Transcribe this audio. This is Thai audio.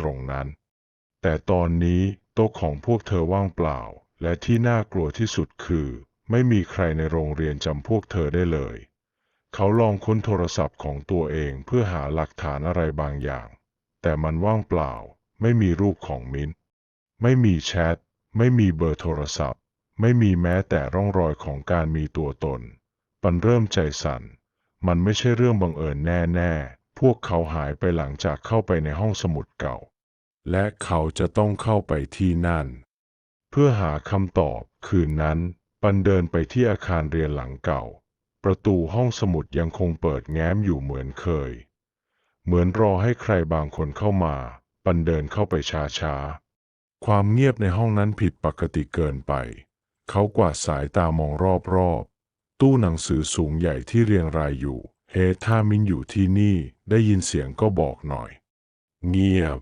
ตรงนั้น แต่ตอนนี้โต๊ะของพวกเธอว่างเปล่า และที่น่ากลัวที่สุดคือ ไม่มีใครในโรงเรียนจำพวกเธอได้เลย เขาลองค้นโทรศัพท์ของตัวเองเพื่อหาหลักฐานอะไรบางอย่าง แต่มันว่างเปล่า ไม่มีรูปของมิ้นท์ไม่มีแชท ไม่มีเบอร์โทรศัพท์ ไม่มีแม้แต่ร่องรอยของการมีตัวตน ปันเริ่มใจสั่น มันไม่ใช่เรื่องบังเอิญแน่ ๆ พวกเขาหายไปหลังจากเข้าไปในห้องสมุดเก่า และเขาจะต้องเข้าไปที่นั่น เพื่อหาคำตอบคืนนั้น ปันเดินไปที่อาคารเรียนหลังเก่า ประตูห้องสมุดยังคงเปิดแง้มอยู่เหมือนเคย เหมือนรอให้ใครบางคนเข้ามา ปันเดินเข้าไปช้าๆ ความเงียบในห้องนั้นผิดปกติเกินไป เขากวาดสายตามองรอบๆ ตู้หนังสือสูงใหญ่ที่เรียงรายอยู่ เฮถ้ามินอยู่ที่นี่ได้ยินเสียงก็บอกหน่อย เงียบ